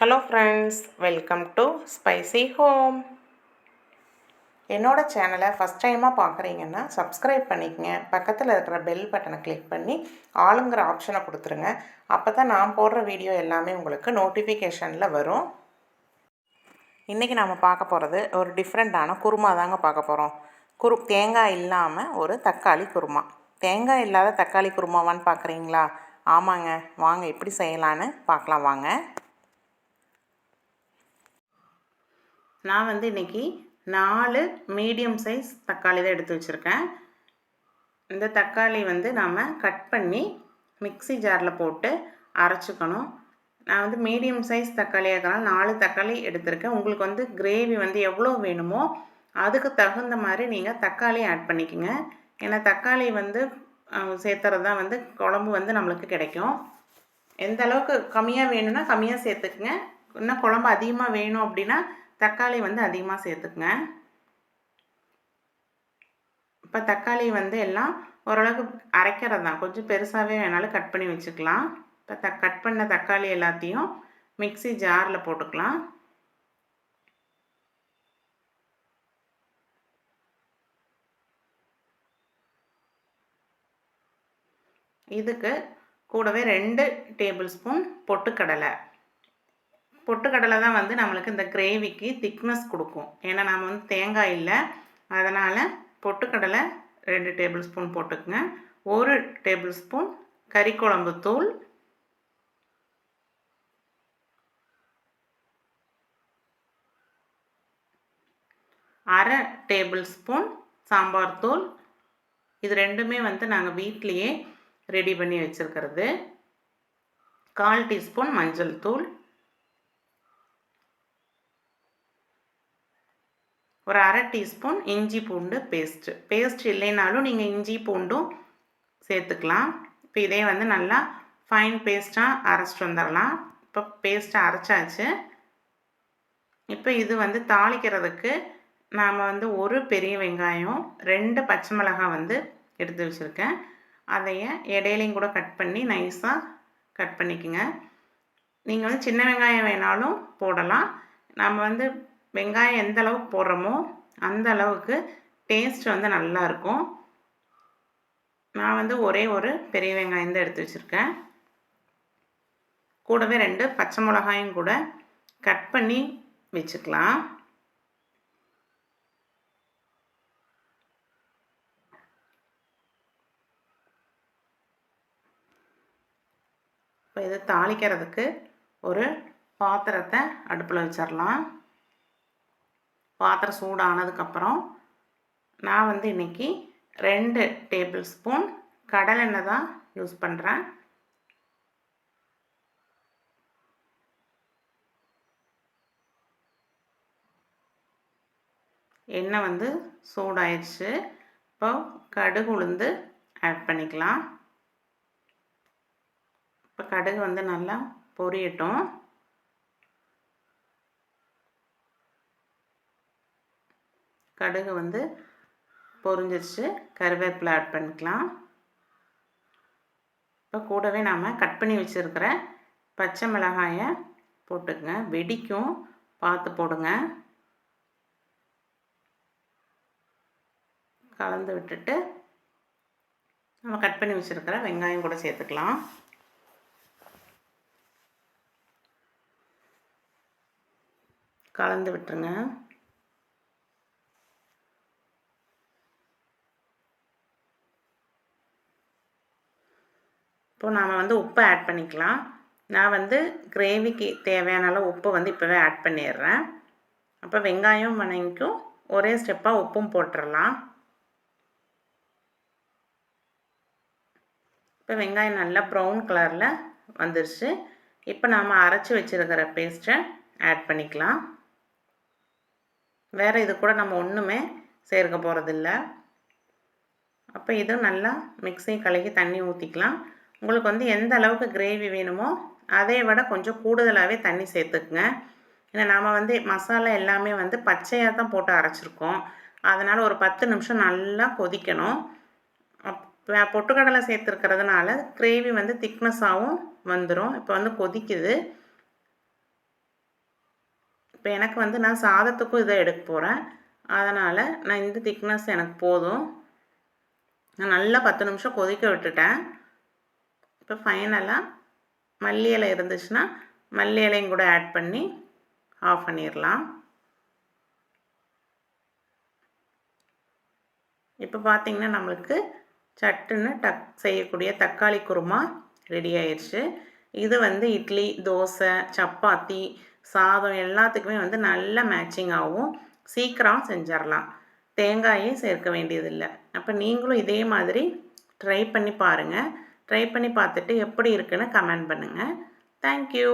Hello friends welcome to spicy home என்னோட சேனலை first டைமாக பார்க்குறீங்கன்னா சப்ஸ்கிரைப் பண்ணிக்கங்க. பக்கத்தில் இருக்கிற பெல் பட்டனை கிளிக் பண்ணி ஆளுங்கிற ஆப்ஷனை கொடுத்துருங்க. அப்போ தான் நான் போடுற வீடியோ எல்லாமே உங்களுக்கு நோட்டிஃபிகேஷனில் வரும். இன்றைக்கி நாம் பார்க்க போகிறது ஒரு டிஃப்ரெண்ட்டான குருமா தாங்க பார்க்க போகிறோம் குரு தேங்காய் இல்லாமல் ஒரு தக்காளி குருமா. தேங்காய் இல்லாத தக்காளி குருமாவான்னு பார்க்குறீங்களா ஆமாங்க. வாங்க எப்படி செய்யலான்னு பார்க்கலாம். வாங்க. நான் வந்து இன்றைக்கி நாலு மீடியம் சைஸ் தக்காளி தான் எடுத்து வச்சுருக்கேன். இந்த தக்காளி வந்து நாம் கட் பண்ணி மிக்ஸி ஜாரில் போட்டு அரைச்சிக்கணும். நான் வந்து மீடியம் சைஸ் தக்காளியாக இருக்கிறனால நாலு தக்காளி எடுத்திருக்கேன். உங்களுக்கு வந்து கிரேவி வந்து எவ்வளோ வேணுமோ அதுக்கு தகுந்த மாதிரி நீங்கள் தக்காளி ஆட் பண்ணிக்கோங்க. ஏன்னா தக்காளி வந்து சேர்த்துறது தான் வந்து குழம்பு வந்து நம்மளுக்கு கிடைக்கும். எந்த அளவுக்கு கம்மியாக வேணும்னா கம்மியாக சேர்த்துக்குங்க. இன்னும் குழம்பு அதிகமாக வேணும் அப்படின்னா தக்காளி வந்து அதிகமாக சேர்த்துக்குங்க. இப்போ தக்காளி வந்து எல்லாம் ஓரளவுக்கு அரைக்கிறது தான். கொஞ்சம் பெருசாகவே வேணாலும் கட் பண்ணி வச்சுக்கலாம். இப்போ த கட் பண்ண தக்காளி எல்லாத்தையும் மிக்ஸி ஜாரில் போட்டுக்கலாம். இதுக்கு கூடவே ரெண்டு டேபிள் ஸ்பூன் பொட்டுக்கடலை. பொட்டுக்கடலை தான் வந்து நம்மளுக்கு இந்த கிரேவிக்கு திக்னஸ் கொடுக்கும். ஏன்னா நம்ம வந்து தேங்காய் இல்லை. அதனால் பொட்டுக்கடலை ரெண்டு டேபிள் ஸ்பூன் போட்டுக்குங்க. ஒரு டேபிள் ஸ்பூன் கறி குழம்பு தூள். அரை டேபிள் ஸ்பூன் சாம்பார் தூள். இது ரெண்டுமே வந்து நாங்கள் வீட்லேயே ரெடி பண்ணி வச்சுருக்கிறது. கால் டீஸ்பூன் மஞ்சள் தூள். ஒரு அரை டீஸ்பூன் இஞ்சி பூண்டு பேஸ்ட்டு. பேஸ்ட் இல்லைனாலும் நீங்கள் இஞ்சி பூண்டும் சேர்த்துக்கலாம். இப்போ இதே வந்து நல்லா ஃபைன் பேஸ்ட்டாக அரைச்சிட்டு வந்துடலாம். இப்போ பேஸ்ட்டை அரைச்சாச்சு. இப்போ இது வந்து தாளிக்கிறதுக்கு நாம் வந்து ஒரு பெரிய வெங்காயம் ரெண்டு பச்சை மிளகாய் வந்து எடுத்து வச்சுருக்கேன். அதைய இடையிலையும் கூட கட் பண்ணி நைஸாக கட் பண்ணிக்கோங்க. நீங்கள் வந்து சின்ன வெங்காயம் வேணாலும் போடலாம். நம்ம வந்து வெங்காயம் எந்த அளவுக்கு போடுறோமோ அந்த அளவுக்கு டேஸ்ட் வந்து நல்லாயிருக்கும் நான் வந்து ஒரே ஒரு பெரிய வெங்காயம் தான் எடுத்து வச்சுருக்கேன். கூடவே ரெண்டு பச்சை மிளகாயும் கூட கட் பண்ணி வச்சுக்கலாம். இப்போ இதை தாளிக்கிறதுக்கு ஒரு பாத்திரத்தை அடுப்பில் வச்சிடலாம். பாத்திரம் சூடானதுக்கப்புறம் நான் வந்து இன்றைக்கி ரெண்டு டேபிள் ஸ்பூன் கடலெண்ணெய் தான் யூஸ் பண்ணுறேன் எண்ணெய் வந்து சூடாயிடுச்சு. இப்போ கடுகு உளுந்து ஆட் பண்ணிக்கலாம். இப்போ கடுகு வந்து நல்லா பொரியட்டும். கடுகு வந்து பொரிஞ்சிருச்சு. கருவேப்பிலை ஆட் பண்ணிக்கலாம். இப்போ கூடவே நாம் கட் பண்ணி வச்சுருக்கிற பச்சை மிளகாயை போட்டுக்கங்க. வெடிக்கும். பார்த்து போடுங்க. கலந்து விட்டுட்டு நம்ம கட் பண்ணி வச்சுருக்கிற வெங்காயம் கூட சேர்த்துக்கலாம். கலந்து விட்டுருங்க. இப்போ நாம் வந்து உப்பை ஆட் பண்ணிக்கலாம். நான் வந்து கிரேவிக்கு தேவையான அளவு உப்பு வந்து இப்போவே ஆட் பண்ணிடுறேன். அப்போ வெங்காயம் வணங்கிக்கும். ஒரே ஸ்டெப்பாக உப்பும் போட்டுடலாம் இப்போ வெங்காயம் நல்லா ப்ரௌன் கலரில் வந்துருச்சு. இப்போ நாம் அரைச்சி வச்சுருக்கிற பேஸ்ட்டை ஆட் பண்ணிக்கலாம். வேறு இது கூட நம்ம ஒன்றுமே சேர்க்க போகிறதில்ல அப்போ இதுவும் நல்லா மிக்ஸி கலக்கி தண்ணி ஊற்றிக்கலாம் உங்களுக்கு வந்து எந்த அளவுக்கு கிரேவி வேணுமோ அதை விட கொஞ்சம் கூடுதலாகவே தண்ணி சேர்த்துக்குங்க. ஏன்னா நாம் வந்து மசாலா எல்லாமே வந்து பச்சையாக தான் போட்டு அரைச்சிருக்கோம். அதனால் ஒரு பத்து நிமிஷம் நல்லா கொதிக்கணும். பொட்டுக்கடலை சேர்த்துருக்கிறதுனால கிரேவி வந்து திக்னஸாகவும் வந்துடும் இப்போ வந்து கொதிக்குது. இப்போ எனக்கு வந்து நான் சாதத்துக்கும் இதை எடுக்க போகிறேன் அதனால் நான் இந்த திக்னஸ் எனக்கு போதும். நான் நல்லா பத்து நிமிஷம் கொதிக்க விட்டுட்டேன். இப்போ ஃபைனலாக மல்லி இலை இருந்துச்சுன்னா மல்லி இலையும் கூட ஆட் பண்ணி ஆஃப் பண்ணிடலாம் இப்போ பார்த்திங்கன்னா நம்மளுக்கு சட்டுன்னு டக் செய்யக்கூடிய தக்காளி குருமா ரெடி ஆயிடுச்சு இது வந்து இட்லி தோசை சப்பாத்தி சாதம் எல்லாத்துக்குமே வந்து நல்ல மேட்சிங் ஆகும் சீக்கிரம் செஞ்சிடலாம் தேங்காயே சேர்க்க வேண்டியதில்லை. அப்போ நீங்களும் இதே மாதிரி ட்ரை பண்ணி பாருங்கள் ட்ரை பண்ணி பார்த்துட்டு எப்படி இருக்குன்னு கமெண்ட் பண்ணுங்கள் தேங்க்யூ